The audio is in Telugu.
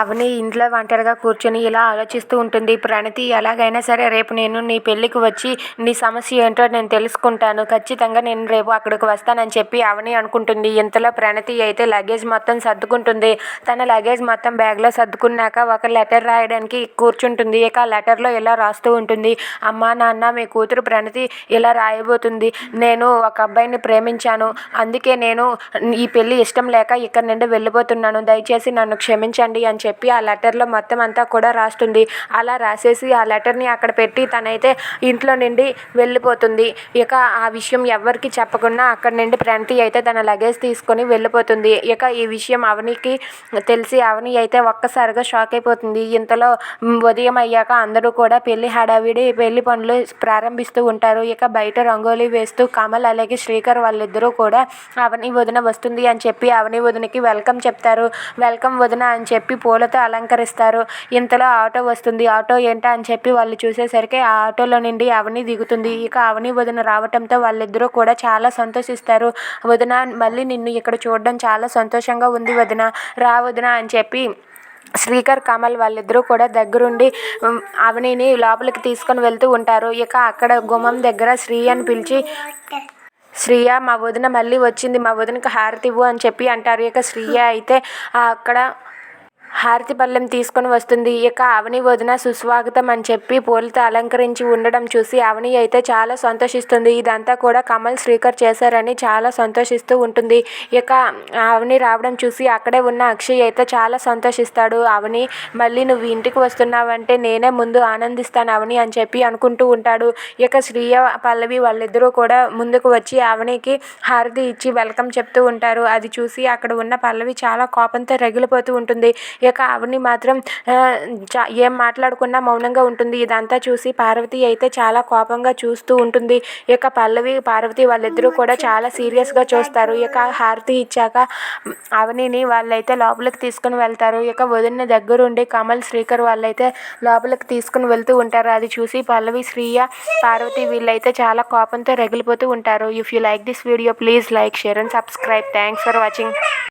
అవని ఇంట్లో ఒంటరిగా కూర్చొని ఇలా ఆలోచిస్తూ ఉంటుంది. ప్రణతి ఎలాగైనా సరే రేపు నేను నీ పెళ్ళికి వచ్చి నీ సమస్య ఏంటో నేను తెలుసుకుంటాను. ఖచ్చితంగా నేను రేపు అక్కడికి వస్తానని చెప్పి అవని అనుకుంటుంది. ఇంతలో ప్రణతి అయితే లగేజ్ మొత్తం సర్దుకుంటుంది. తన లగేజ్ మొత్తం బ్యాగ్లో సర్దుకున్నాక ఒక లెటర్ రాయడానికి కూర్చుంటుంది. ఇక ఆ లెటర్లో ఇలా రాస్తూ ఉంటుంది. అమ్మా నాన్న మీ కూతురు ప్రణతి ఇలా రాయబోతుంది. నేను ఒక అబ్బాయిని ప్రేమించాను. అందుకే నేను ఈ పెళ్ళి ఇష్టం లేక ఇక్కడ నుండి వెళ్ళిపోతున్నాను. దయచేసి నన్ను క్షమించండి అని చెప్పి చెప్పి ఆ లెటర్లో మొత్తం అంతా కూడా రాస్తుంది. అలా రాసేసి ఆ లెటర్ని అక్కడ పెట్టి తనైతే ఇంట్లో నుండి వెళ్ళిపోతుంది. ఇక ఆ విషయం ఎవరికి చెప్పకుండా అక్కడ నుండి ప్రణతి అయితే తన లగేజ్ తీసుకొని వెళ్ళిపోతుంది. ఇక ఈ విషయం అవనికి తెలిసి అవని అయితే ఒక్కసారిగా షాక్ అయిపోతుంది. ఇంతలో ఉదయం అయ్యాక అందరూ కూడా పెళ్ళి హడావిడి పెళ్ళి పనులు ప్రారంభిస్తూ ఉంటారు. ఇక బయట రంగోలీ వేస్తూ కమల్ అలాగే శ్రీకర్ వాళ్ళిద్దరూ కూడా అవని వదిన వస్తుంది అని చెప్పి అవని వదినకి వెల్కమ్ చెప్తారు. వెల్కమ్ వదిన అని చెప్పి పూలతో అలంకరిస్తారు. ఇంతలో ఆటో వస్తుంది. ఆటో ఏంటా అని చెప్పి వాళ్ళు చూసేసరికి ఆ ఆటోలో నుండి అవని దిగుతుంది. ఇక అవని వదిన రావటంతో వాళ్ళిద్దరూ కూడా చాలా సంతోషిస్తారు. వదిన మళ్ళీ నిన్ను ఇక్కడ చూడడం చాలా సంతోషంగా ఉంది వదిన. రా వదిన అని చెప్పి శ్రీకర్ కమల్ వాళ్ళిద్దరూ కూడా దగ్గరుండి అవనిని లోపలికి తీసుకొని వెళ్తూ ఉంటారు. ఇక అక్కడ గుమ్మం దగ్గర శ్రీ అని పిలిచి శ్రీయ మా వదిన మళ్ళీ వచ్చింది. మా వదినకి హారతి ఇవ్వు అని చెప్పి అంటారు. ఇక శ్రీయ అయితే అక్కడ హారతి పళ్ళెం తీసుకొని వస్తుంది. ఇక అవని వదిన సుస్వాగతం అని చెప్పి పూలతో అలంకరించి ఉండడం చూసి అవని అయితే చాలా సంతోషిస్తుంది. ఇదంతా కూడా కమల్ శ్రీకర్ చేశారని చాలా సంతోషిస్తూ ఉంటుంది. ఇక అవని రావడం చూసి అక్కడే ఉన్న అక్షయ్ అయితే చాలా సంతోషిస్తాడు. అవని మళ్ళీ నువ్వు ఇంటికి వస్తున్నావంటే నేనే ముందు ఆనందిస్తాను అవని అని చెప్పి అనుకుంటూ ఉంటాడు. ఇక శ్రీయ పల్లవి వాళ్ళిద్దరూ కూడా ముందుకు వచ్చి అవనికి హారతి ఇచ్చి వెల్కమ్ చెప్తూ ఉంటారు. అది చూసి అక్కడ ఉన్న పల్లవి చాలా కోపంతో రగిలిపోతూ ఉంటుంది. ఇక అవని మాత్రం ఏం మాట్లాడకుండా మౌనంగా ఉంటుంది. ఇదంతా చూసి పార్వతి అయితే చాలా కోపంగా చూస్తూ ఉంటుంది. ఇక పల్లవి పార్వతి వాళ్ళిద్దరూ కూడా చాలా సీరియస్గా చూస్తారు. ఇక హారతి ఇచ్చాక అవనిని వాళ్ళైతే లోపలికి తీసుకుని వెళ్తారు. ఇక వదిన దగ్గరుండి కమల్ శ్రీకర్ వాళ్ళైతే లోపలికి తీసుకుని వెళ్తూ ఉంటారు. అది చూసి పల్లవి శ్రీయ పార్వతి వీళ్ళైతే చాలా కోపంతో రగిలిపోతూ ఉంటారు. If you like this video please like share and subscribe thanks for watching